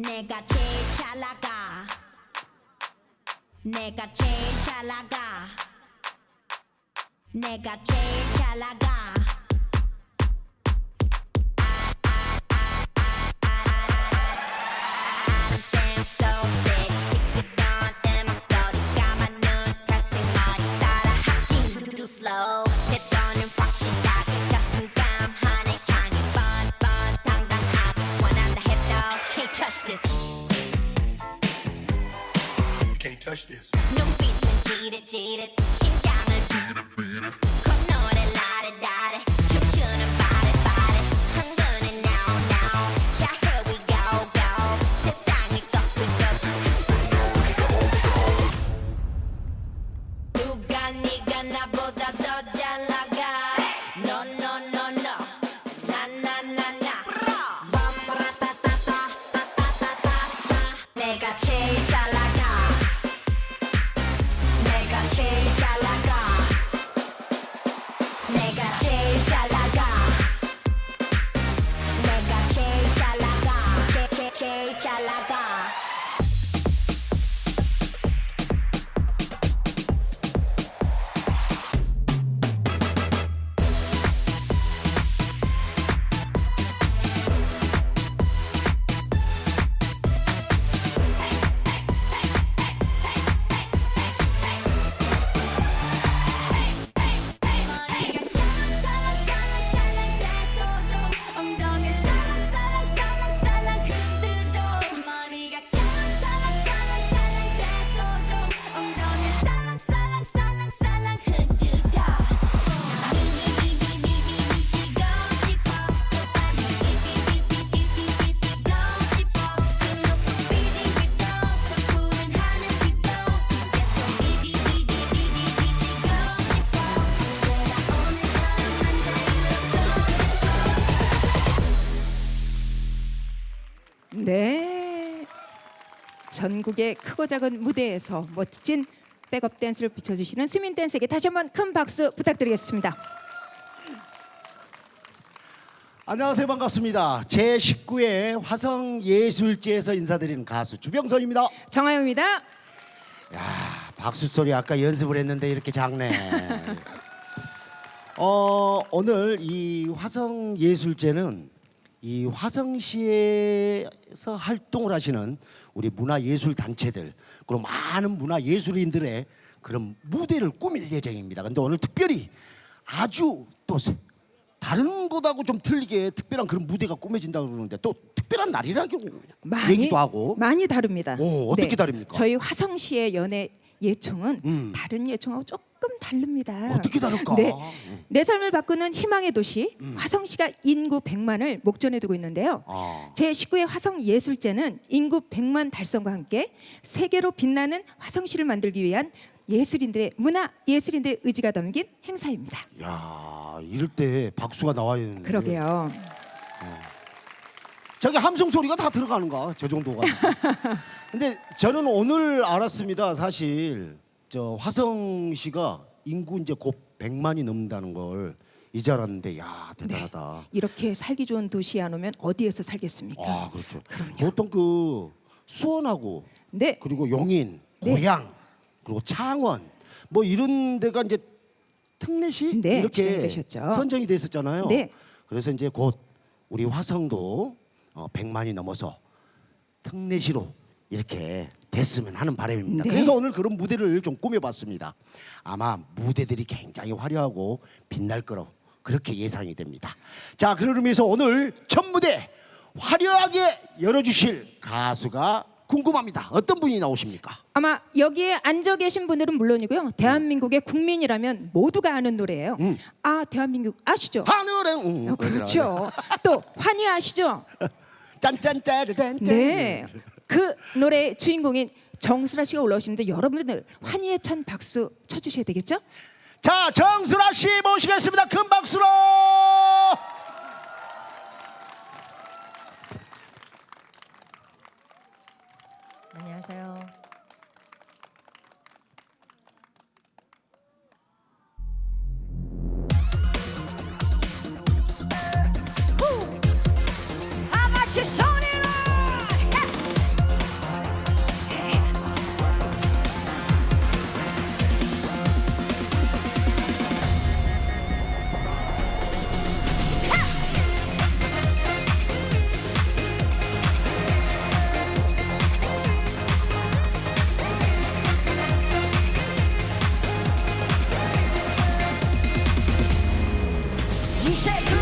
내가 제일 잘 나가 내가 제일 잘 나가 내가 제일 잘 나가 I'm touch this. 눈빛은 지릿지릿 심장은 전국의 크고 작은 무대에서 멋진 백업 댄스를 비춰주시는 수민 댄스에게 다시 한번 큰 박수 부탁드리겠습니다. 안녕하세요 반갑습니다. 제 19회 화성 예술제에서 인사드리는 가수 주병선입니다. 정하영입니다. 야 박수 소리 아까 연습을 했는데 이렇게 작네. 어 오늘 이 화성 예술제는 이 화성시에서 활동을 하시는 우리 문화 예술 단체들 그리고 많은 문화 예술인들의 그런 무대를 꾸밀 예정입니다. 근데 오늘 특별히 아주 또 세- 다른 곳하고 좀 틀리게 특별한 그런 무대가 꾸며진다고 그러는데 또 특별한 날이라고 얘기도 하고 많이 다릅니다. 네. 오, 어떻게 다릅니까? 저희 화성시의 연애 예총은 음. 다른 예총하고 조금 다릅니다. 어떻게 다를까? 네. 음. 내 삶을 바꾸는 희망의 도시 화성시가 인구 100만을 목전에 두고 있는데요. 아. 제 19회 화성 예술제는 인구 100만 달성과 함께 세계로 빛나는 화성시를 만들기 위한 예술인들의 문화 예술인들의 의지가 담긴 행사입니다. 야 이럴 때 박수가 나와야 되는데 그러게요. 저기 함성 소리가 다 들어가는가 저 정도가 근데 저는 오늘 알았습니다 사실 저 화성 시가 인구 이제 곧 100만이 넘는다는 걸 이제 알았는데 야 대단하다 이렇게 살기 좋은 도시에 안 오면 어디에서 살겠습니까? 아 그렇죠 보통 그 수원하고 네. 그리고 용인 네. 고양 그리고 창원 뭐 이런 데가 이제 특례시 네, 이렇게 지정되셨죠. 선정이 됐었잖아요. 네. 그래서 이제 곧 우리 화성도 어, 100만이 넘어서 특례시로 이렇게 됐으면 하는 바람입니다. 네. 그래서 오늘 그런 무대를 좀 꾸며봤습니다. 아마 무대들이 굉장히 화려하고 빛날 거로 그렇게 예상이 됩니다. 자, 그런 의미에서 오늘 첫 무대 화려하게 열어주실 가수가 궁금합니다. 어떤 분이 나오십니까? 아마 여기에 앉아 계신 분들은 물론이고요. 대한민국의 국민이라면 모두가 아는 노래예요. 아 대한민국 아시죠? 하늘에 음, 어, 그렇죠. 또 환희 아시죠? 짠짠짠짠. 네. 그 노래의 주인공인 정수라 씨가 올라오시는데 여러분들 환희의 찬 박수 쳐주셔야 되겠죠? 자, 정수라 씨 모시겠습니다. 큰 박수로. 안녕하세요. shake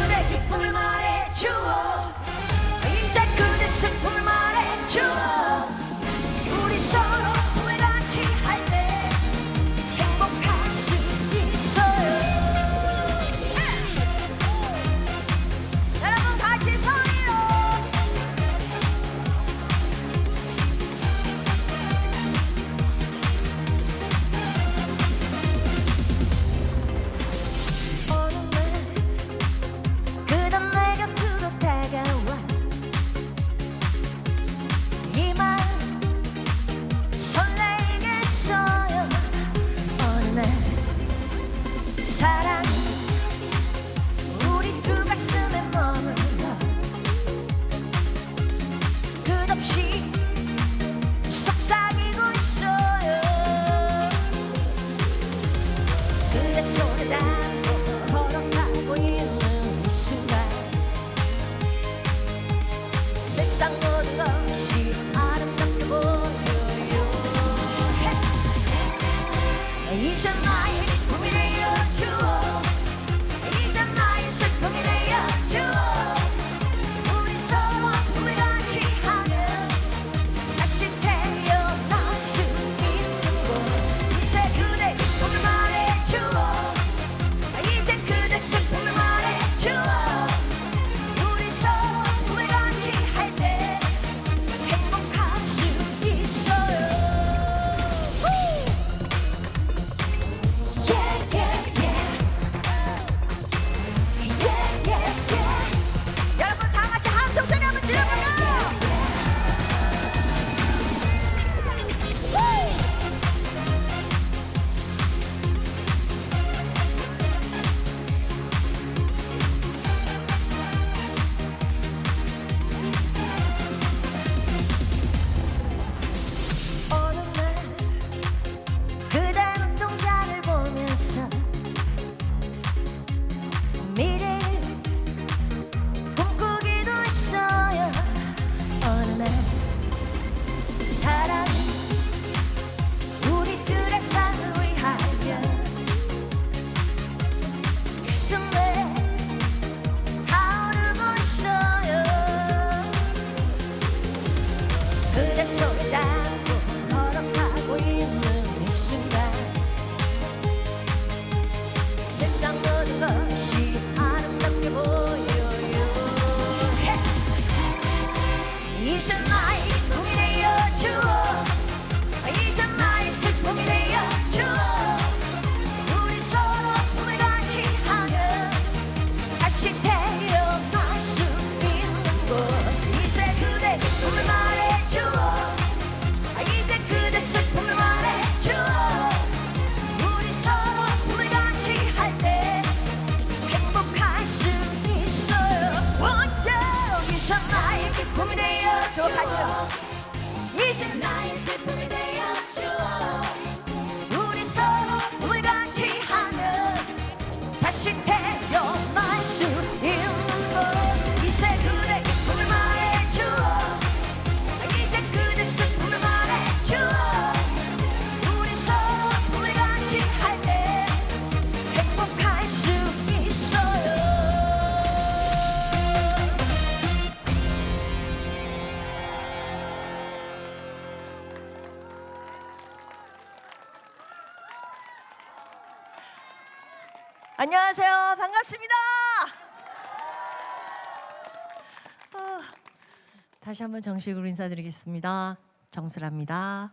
다시 한번 정식으로 인사드리겠습니다. 정수라입니다.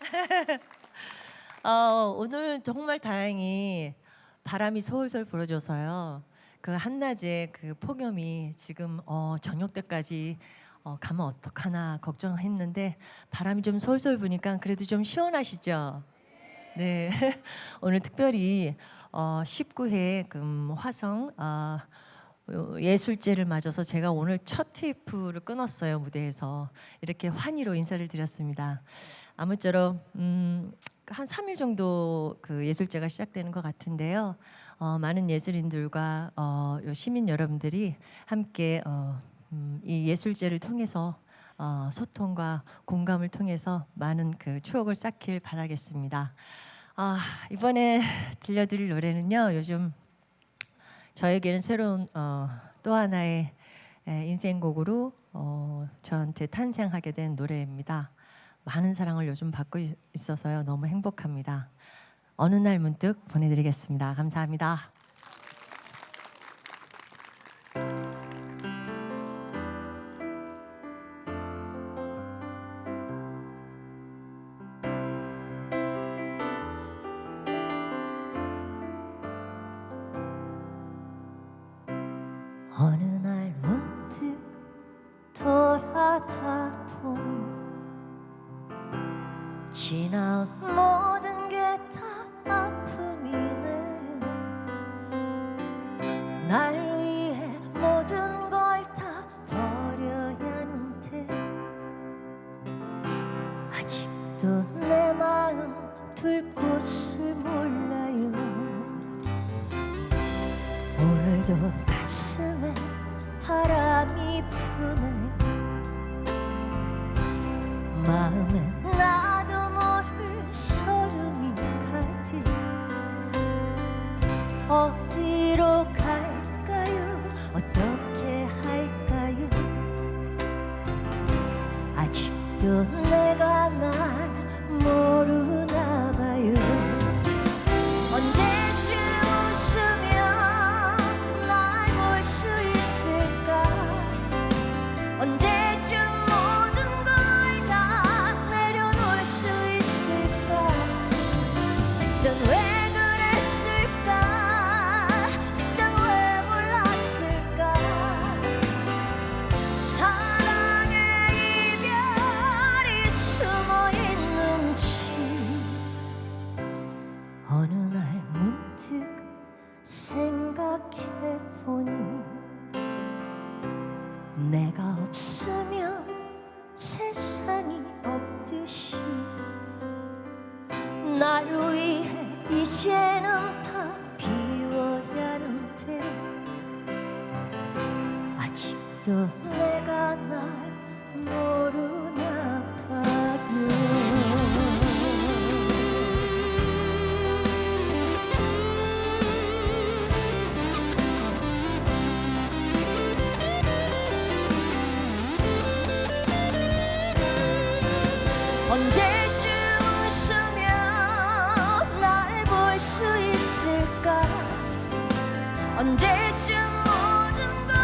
어, 오늘 정말 다행히 바람이 솔솔 불어줘서요. 그 한낮에 그 폭염이 지금 어, 저녁 때까지 어, 가면 어떡하나 걱정했는데 바람이 좀 솔솔 부니까 그래도 좀 시원하시죠? 네, 오늘 특별히 어, 19회 금 화성 아, 어, 예술제를 맞아서 제가 오늘 첫 테이프를 끊었어요 무대에서 이렇게 환희로 인사를 드렸습니다. 아무쪼록 음, 한 3일 정도 그 예술제가 시작되는 것 같은데요. 어, 많은 예술인들과 어, 요 시민 여러분들이 함께 어, 음, 이 예술제를 통해서 어, 소통과 공감을 통해서 많은 그 추억을 쌓길 바라겠습니다. 아, 이번에 들려드릴 노래는요. 요즘 저에게는 새로운 어, 또 하나의 예, 인생곡으로 어, 저한테 탄생하게 된 노래입니다. 많은 사랑을 요즘 받고 있- 있어서요 너무 행복합니다. 어느 날 문득 보내드리겠습니다. 감사합니다. 지나온 모든 게 다 아픔이네. 날 위해 모든 걸 다 버려야 하는데 아직도 내 마음 둘 곳을 몰라요. 오늘도 가슴에 바람이 부네. 마음에 없 수 있을까? 언제쯤 모든 걸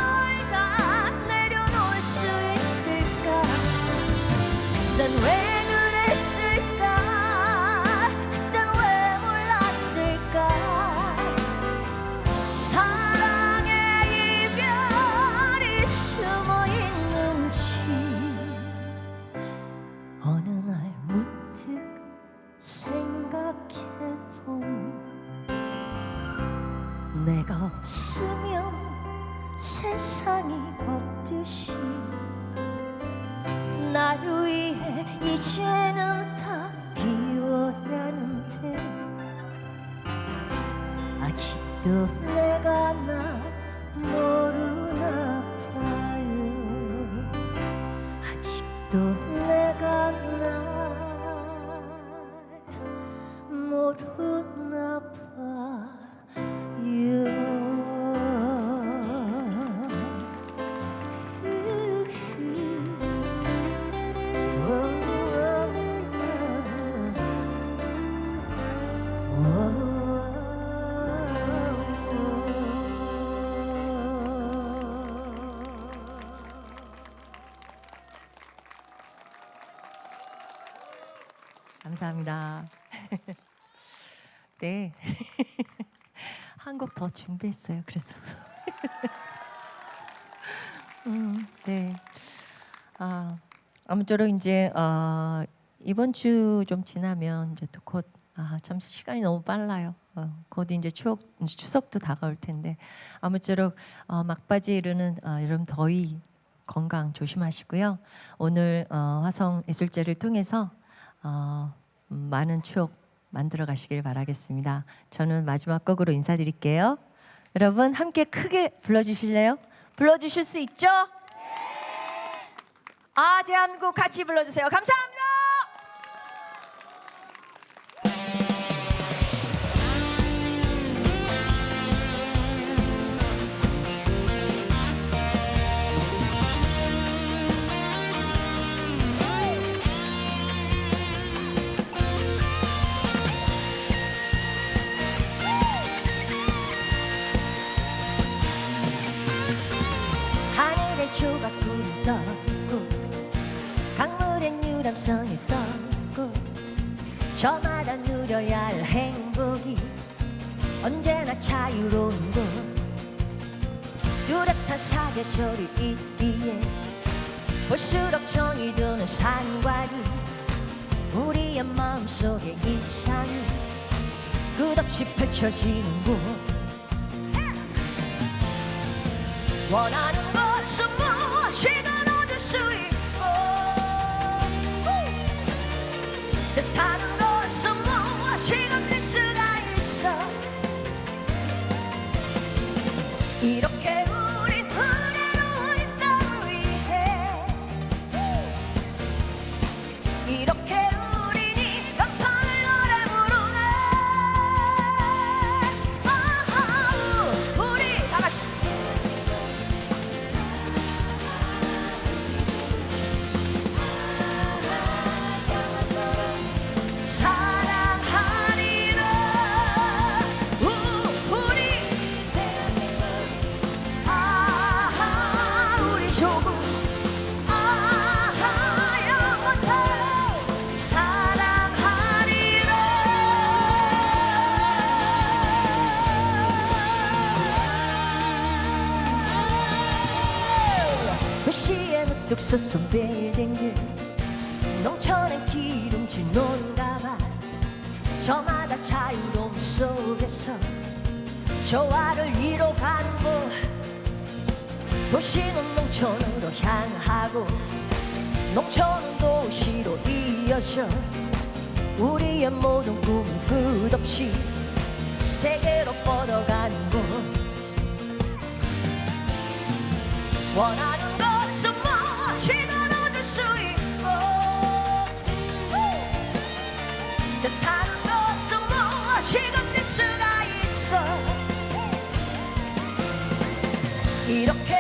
다 내려놓을 수 있을까? 난왜 듯이 날 위해 이제는 다 비워야 하는데 아직도 감사합니다. 네. 한 곡 더 준비했어요. 그래서. 음, 네. 아, 아무쪼록 이제 어, 이번 주 좀 지나면 이제 또곧 아, 참 시간이 너무 빨라요. 어, 곧 이제 추억 이제 추석도 다가올 텐데 아무쪼록 어, 막바지 이르는 어, 여름 더위 건강 조심하시고요. 오늘 어, 화성 예술제를 통해서 어, 음, 많은 추억 만들어 가시길 바라겠습니다. 저는 마지막 곡으로 인사드릴게요. 여러분 함께 크게 불러주실래요? 불러주실 수 있죠? 아 대한민국 같이 불러주세요. 감사합니다. 한 조각 구름 떠고 강물엔 유람선이 떠고 저마다 누려야 할 행복이 언제나 자유로운 곳 뚜렷한 사계절이 있기에 볼수록 정이 드는 산과리 우리의 마음속에 이상이 끝없이 펼쳐지는 곳 원하는 무엇이든 얻을 수 있고. 뜻하 솟은 빌딩들 농촌엔 기름진 논가마 저마다 자유로움 속에서 조화를 이뤄가는 곳 도시는 농촌으로 향하고 농촌은 도시로 이어져. 우리의 모든 꿈은 끝없이 세계로 뻗어가는 곳 원하는 수 있고. 뜻하는 것은 무엇이든 될 수가 있어. 이렇게